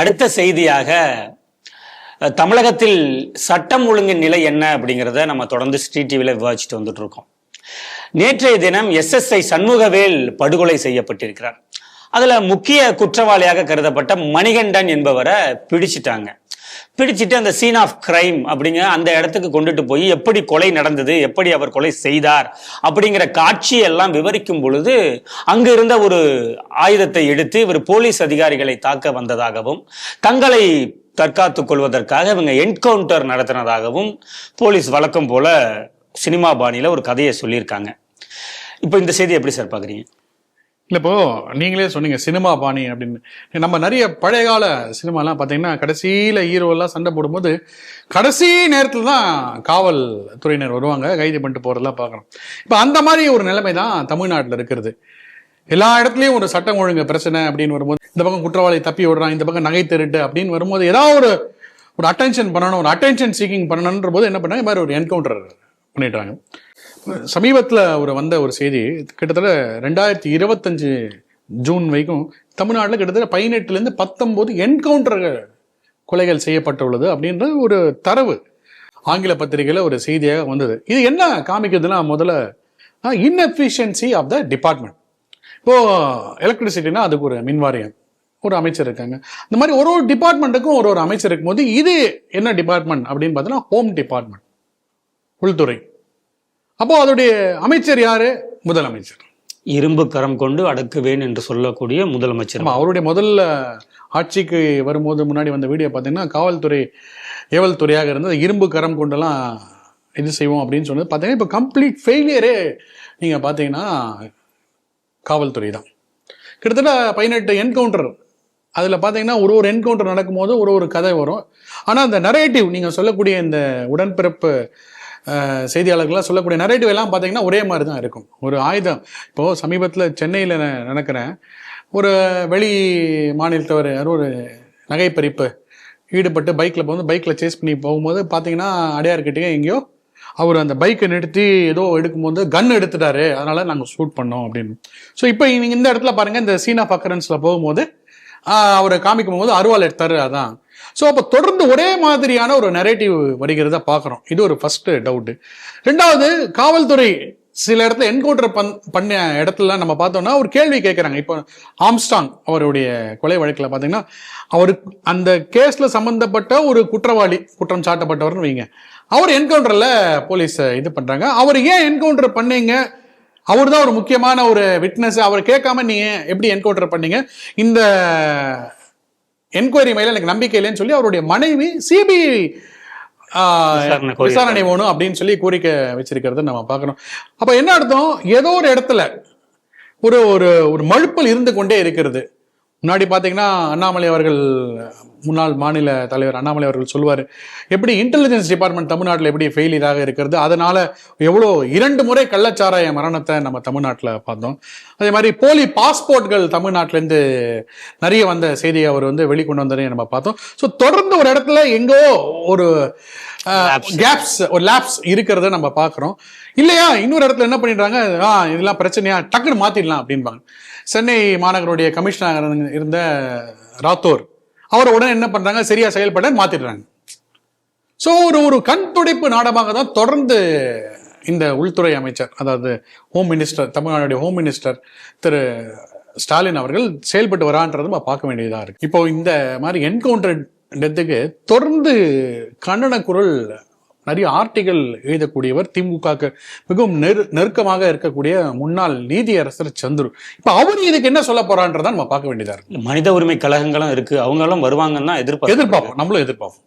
அடுத்த செய்தியாக தமிழகத்தில் சட்டம் ஒழுங்கின் நிலை என்ன அப்படிங்கிறத நம்ம தொடர்ந்து ஸ்ரீ டிவியில் விவாதிச்சுட்டு வந்துட்டு இருக்கோம். நேற்றைய தினம் எஸ்எஸ்ஐ சண்முகவேல் படுகொலை செய்யப்பட்டிருக்கிறார். அதில் முக்கிய குற்றவாளியாக கருதப்பட்ட மணிகண்டன் என்பவரை பிடிச்சிட்டாங்க. பிடிச்சிட்டு அந்த சீன் ஆஃப் கிரைம் அப்படிங்கிற அந்த இடத்துக்கு கொண்டுட்டு போய் எப்படி கொலை நடந்தது எப்படி அவர் கொலை செய்தார் அப்படிங்கிற காட்சியெல்லாம் விவரிக்கும் பொழுது அங்கு இருந்த ஒரு ஆயுதத்தை எடுத்து இவர் போலீஸ் அதிகாரிகளை தாக்க வந்ததாகவும் தங்களை தற்காத்துக் கொள்வதற்காக இவங்க என்கவுண்டர் நடத்தினதாகவும் போலீஸ் வழக்கம் போல சினிமா பாணியில ஒரு கதையை சொல்லியிருக்காங்க. இப்போ இந்த செய்தி எப்படி சார் பாக்குறீங்க? இல்லை இப்போ நீங்களே சொன்னீங்க சினிமா பாணி அப்படின்னு. நம்ம நிறைய பழைய கால சினிமாலாம் பார்த்தீங்கன்னா கடைசியில ஹீரோ எல்லாம் சண்டை போடும்போது கடைசி நேரத்துல தான் காவல் துறையினர் வருவாங்க கைது பண்ணிட்டு போறதெல்லாம் பார்க்குறோம். இப்போ அந்த மாதிரி ஒரு நிலைமை தான் தமிழ்நாட்டில் இருக்கிறது. எல்லா இடத்துலயும் ஒரு சட்டம் ஒழுங்கு பிரச்சனை அப்படின்னு வரும்போது இந்த பக்கம் குற்றவாளி தப்பி விடுறான் இந்த பக்கம் நகை திருட்டு அப்படின்னு வரும்போது ஏதாவது ஒரு ஒரு அட்டென்ஷன் பண்ணணும் ஒரு அட்டென்ஷன் சீக்கிங் பண்ணணுன்ற போது என்ன பண்ணாங்க இந்த மாதிரி ஒரு என்கவுண்டர் பண்ணிடுறாங்க சமீபத்தில் ஒரு வந்த ஒரு செய்தி கிட்டத்தட்ட ரெண்டாயிரத்தி இருபத்தஞ்சு ஜூன் வரைக்கும் தமிழ்நாட்டில் கிட்டத்தட்ட பதினெட்டுலேருந்து பத்தொம்போது என்கவுண்டர்கள் கொலைகள் செய்யப்பட்டுள்ளது அப்படின்ற ஒரு தரவு ஆங்கில பத்திரிகையில் ஒரு செய்தியாக வந்தது. இது என்ன காமிக்குதுன்னா முதல்ல இன்எஃபிஷியன்சி ஆஃப் த டிபார்ட்மெண்ட் இப்போ எலக்ட்ரிசிட்டினா அதுக்கு ஒரு மின் வாரியம் ஒரு அமைச்சர் இருக்காங்க. இந்த மாதிரி ஒரு ஒரு டிபார்ட்மெண்ட்டுக்கும் ஒரு ஒரு அமைச்சர் இருக்கும்போது இது என்ன டிபார்ட்மெண்ட் அப்படின்னு பார்த்தீங்கன்னா ஹோம் டிபார்ட்மெண்ட் உள்துறை. அப்போ அதோடைய அமைச்சர் யாரு? முதலமைச்சர். இரும்பு கரம் கொண்டு அடக்குவேன் என்று சொல்லக்கூடிய முதலமைச்சர். அவருடைய முதல்ல ஆட்சிக்கு வரும்போது முன்னாடி வந்த வீடியோ பார்த்தீங்கன்னா காவல்துறை ஏவல் துறையாக இருந்தது. இரும்பு கரம் கொண்டெல்லாம் இது செய்வோம் அப்படின்னு சொன்னது. பார்த்தீங்கன்னா இப்போ கம்ப்ளீட் ஃபெயிலியரே நீங்கள் பார்த்தீங்கன்னா காவல்துறை தான். கிட்டத்தட்ட பதினெட்டு என்கவுண்டர் அதில் பார்த்தீங்கன்னா ஒரு ஒரு என்கவுண்டர் நடக்கும்போது ஒரு ஒரு கதை வரும். ஆனால் அந்த நரேட்டிவ் நீங்கள் சொல்லக்கூடிய இந்த உடன்பிறப்பு செய்தியாளர்கள்லாம் சொல்லக்கூடிய நரேட்டிவ் எல்லாம் பார்த்தீங்கன்னா ஒரே மாதிரி தான் இருக்கும். ஒரு ஆயுதம். இப்போது சமீபத்தில் சென்னையில் நினைக்கிறேன் ஒரு வெளி மாநிலத்தவர் யாரும் ஒரு நகைப்பறிப்பு ஈடுபட்டு பைக்கில் போகும்போது பைக்கில் சேஸ் பண்ணி போகும்போது பார்த்தீங்கன்னா அடையார்கிட்டயே எங்கேயோ அவர் அந்த பைக்கை நிறுத்தி ஏதோ எடுக்கும்போது கன் எடுத்துட்டாரு. அதனால நாங்கள் ஷூட் பண்ணோம் அப்படின்னு. ஸோ இப்போ நீங்கள் இந்த இடத்துல பாருங்கள் இந்த சீன் ஆஃப் அக்கரன்ஸில் போகும்போது அவரை காமிக்கும் போது அருவாள் எடுத்தாரு அதான். ஸோ அப்போ தொடர்ந்து ஒரே மாதிரியான ஒரு நெரேட்டிவ் வருகிறத பார்க்குறோம். இது ஒரு ஃபர்ஸ்ட் டவுட்டு ரெண்டாவது காவல்துறை சில இடத்துல என்கவுண்டர் பண் பண்ண இடத்துல நம்ம பார்த்தோம்னா ஒரு கேள்வி கேட்குறாங்க. இப்போ ஆம்ஸ்டாங் அவருடைய கொலை வழக்கில் பார்த்தீங்கன்னா அவருக்கு அந்த கேஸில் சம்மந்தப்பட்ட ஒரு குற்றவாளி குற்றம் சாட்டப்பட்டவர்னு வைங்க. அவர் என்கவுண்டரில் போலீஸ் இது பண்ணுறாங்க அவர் ஏன் என்கவுண்டர் பண்ணீங்க? அவர் தான் ஒரு முக்கியமான ஒரு விட்னஸ் அவர் கேட்காம நீங்க எப்படி என்கவுண்டர் பண்ணீங்க? இந்த என்கொயரி மேல எனக்கு நம்பிக்கை இல்லைன்னு சொல்லி அவருடைய மனைவி சிபிஐ விசாரணை வேணும் அப்படின்னு சொல்லி கோரிக்கை வச்சிருக்கிறத நம்ம பார்க்கணும். அப்ப என்ன அர்த்தம்? ஏதோ ஒரு இடத்துல ஒரு ஒரு ஒரு மழுப்பல் இருந்து கொண்டே இருக்கிறது. முன்னாடி பார்த்தீங்கன்னா அண்ணாமலை அவர்கள் முன்னாள் மாநில தலைவர் அண்ணாமலை அவர்கள் சொல்லுவார் எப்படி இன்டெலிஜென்ஸ் டிபார்ட்மெண்ட் தமிழ்நாட்டில் எப்படி ஃபெயிலியராக இருக்கிறது அதனால எவ்வளோ இரண்டு முறை கள்ளச்சாராய மரணத்தை நம்ம தமிழ்நாட்டில் பார்த்தோம். அதே மாதிரி போலி பாஸ்போர்ட்கள் தமிழ்நாட்டிலேருந்து நிறைய வந்த செய்தியை அவர் வந்து வெளிக்கொண்டு வந்ததையும் நம்ம பார்த்தோம். ஸோ தொடர்ந்து ஒரு இடத்துல எங்கோ ஒரு. கேப்ஸ் ஒரு லேப்ஸ் இருக்கிறத நம்ம பார்க்குறோம். இல்லையா? இன்னொரு இடத்துல என்ன பண்ணிடுறாங்க? ஆ இதெல்லாம் பிரச்சனையா? டக்குன்னு மாத்திடலாம் அப்படின்பாங்க. சென்னை மாநகருடைய கமிஷனர் இருந்த ராத்தோர் அவரை உடனே என்ன பண்றாங்க? சரியா செயல்பட மாத்திடுறாங்க. ஸோ ஒரு ஒரு கண் துடைப்பு நாடகமாக தான் தொடர்ந்து இந்த உள்துறை அமைச்சர் அதாவது ஹோம் மினிஸ்டர் தமிழ்நாடுடைய ஹோம் மினிஸ்டர் திரு ஸ்டாலின் அவர்கள் செயல்பட்டு வரான்றது நம்ம பார்க்க வேண்டியதாக இருக்கு. இப்போ இந்த மாதிரி என்கவுண்டர் டெத்துக்கு தொடர்ந்து கண்டன குரல் நிறைய ஆர்டிகல் எழுதக்கூடியவர் திமுகக்கு மிகவும் நெரு நெருக்கமாக இருக்கக்கூடிய முன்னாள் நீதியரசர் சந்துரு. இப்போ அவர் இதுக்கு என்ன சொல்ல போறான்றதை நம்ம பார்க்க வேண்டியதா இருக்கு. மனித உரிமை கழகங்களும் இருக்கு. அவங்களும் வருவாங்கன்னா எதிர்பார்க்க எதிர்பார்ப்போம். நம்மளும் எதிர்பார்ப்போம்.